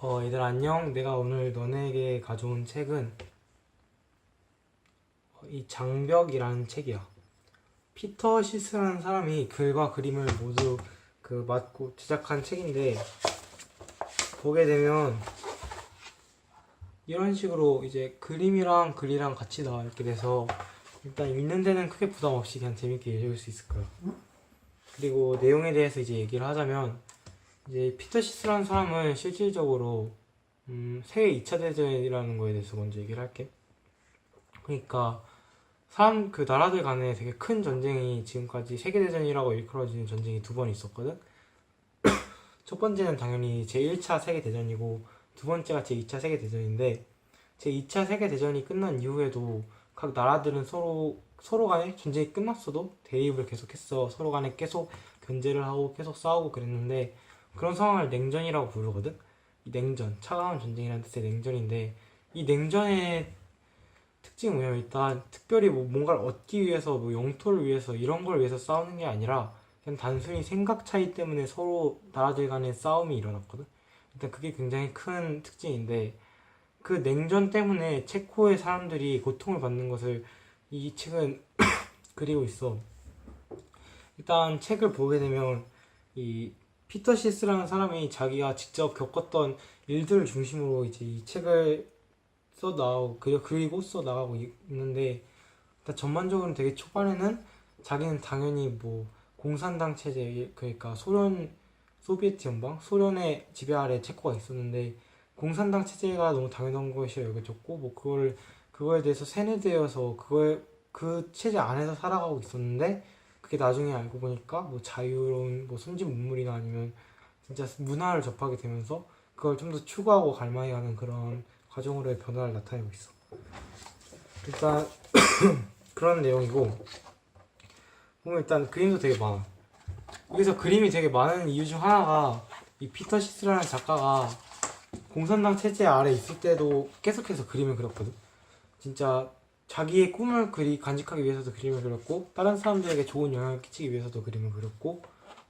어, 얘들 안녕. 내가 오늘 너네에게 가져온 책은 어, 이 장벽이라는 책이야. 피터 시스라는 사람이 글과 그림을 모두 그 맡고 제작한 책인데 보게 되면 이런 식으로 이제 그림이랑 글이랑 같이 나와 있게 돼서 일단 읽는 데는 크게 부담 없이 그냥 재밌게 읽을 수 있을 거야. 그리고 내용에 대해서 이제 얘기를 하자면 이제 피터 시스라는 사람은 실질적으로 음, 세계 2차 대전이라는 거에 대해서 먼저 얘기를 할게. 그러니까 사람 그 나라들 간에 되게 큰 전쟁이 지금까지 세계 대전이라고 일컬어지는 전쟁이 두 번 있었거든. 첫 번째는 당연히 제 1차 세계 대전이고 두 번째가 제 2차 세계 대전인데 제 2차 세계 대전이 끝난 이후에도 각 나라들은 서로 서로 간에 전쟁이 끝났어도 대립을 계속했어. 서로 간에 계속 견제를 하고 계속 싸우고 그랬는데 그런 상황을 냉전이라고 부르거든. 이 냉전, 차가운 전쟁이라는 뜻의 냉전인데 이 냉전의 특징은 뭐냐면 일단 특별히 뭐 뭔가를 얻기 위해서 뭐 영토를 위해서 이런 걸 위해서 싸우는 게 아니라 그냥 단순히 생각 차이 때문에 서로 나라들 간의 싸움이 일어났거든. 일단 그게 굉장히 큰 특징인데 그 냉전 때문에 체코의 사람들이 고통을 받는 것을 이 책은 그리고 있어. 일단 책을 보게 되면 이 피터 시스라는 사람이 자기가 직접 겪었던 일들을 중심으로 이제 이 책을 써 나오고 그리고 써 나가고 있는데 전반적으로 되게 초반에는 자기는 당연히 뭐 공산당 체제 그러니까 소련 소비에트 연방? 소련의 지배 아래 체코가 있었는데 공산당 체제가 너무 당연한 것이라 여겨졌고 뭐 그걸 그거에 대해서 세뇌되어서 그걸 그 체제 안에서 살아가고 있었는데 그게 나중에 알고 보니까 뭐 자유로운 뭐 선진 문물이나 아니면 진짜 문화를 접하게 되면서 그걸 좀 더 추구하고 갈망해가는 그런 과정으로의 변화를 나타내고 있어. 일단 그런 내용이고 보면 일단 그림도 되게 많아. 여기서 그림이 되게 많은 이유 중 하나가 이 피터 시스라는 작가가 공산당 체제 아래 있을 때도 계속해서 그림을 그렸거든. 진짜 자기의 꿈을 그리 간직하기 위해서도 그림을 그렸고 다른 사람들에게 좋은 영향을 끼치기 위해서도 그림을 그렸고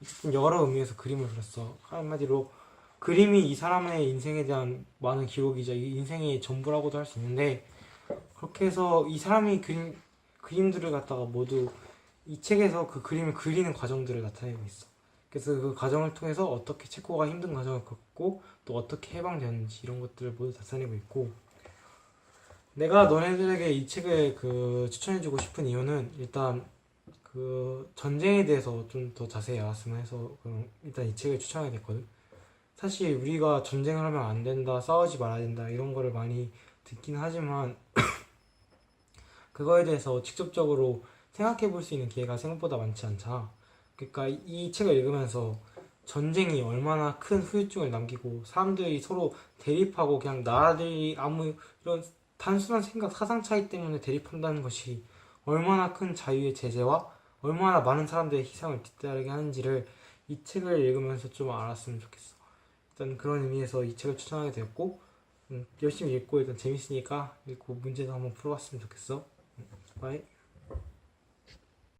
어쨌든 여러 의미에서 그림을 그렸어. 한마디로 그림이 이 사람의 인생에 대한 많은 기록이자 이 인생의 전부라고도 할 수 있는데 그렇게 해서 이 사람이 그림 그림들을 갖다가 모두 이 책에서 그 그림을 그리는 과정들을 나타내고 있어. 그래서 그 과정을 통해서 어떻게 체코가 힘든 과정을 겪고 또 어떻게 해방되는지 이런 것들을 모두 나타내고 있고 내가 너네들에게 이 책을 그 추천해주고 싶은 이유는 일단 그 전쟁에 대해서 좀 더 자세히 알았으면 해서 일단 이 책을 추천하게 됐거든. 사실 우리가 전쟁을 하면 안 된다, 싸우지 말아야 된다 이런 거를 많이 듣긴 하지만 그거에 대해서 직접적으로 생각해 볼 수 있는 기회가 생각보다 많지 않잖아. 그러니까 이 책을 읽으면서 전쟁이 얼마나 큰 후유증을 남기고 사람들이 서로 대립하고 그냥 나라들이 아무 이런 단순한 생각 사상 차이 때문에 대립한다는 것이 얼마나 큰 자유의 제재와 얼마나 많은 사람들의 희생을 뒤따르게 하는지를 이 책을 읽으면서 좀 알았으면 좋겠어. 일단 그런 의미에서 이 책을 추천하게 되었고 음, 열심히 읽고 일단 재밌으니까 읽고 문제도 한번 풀어봤으면 좋겠어. 음, 바이.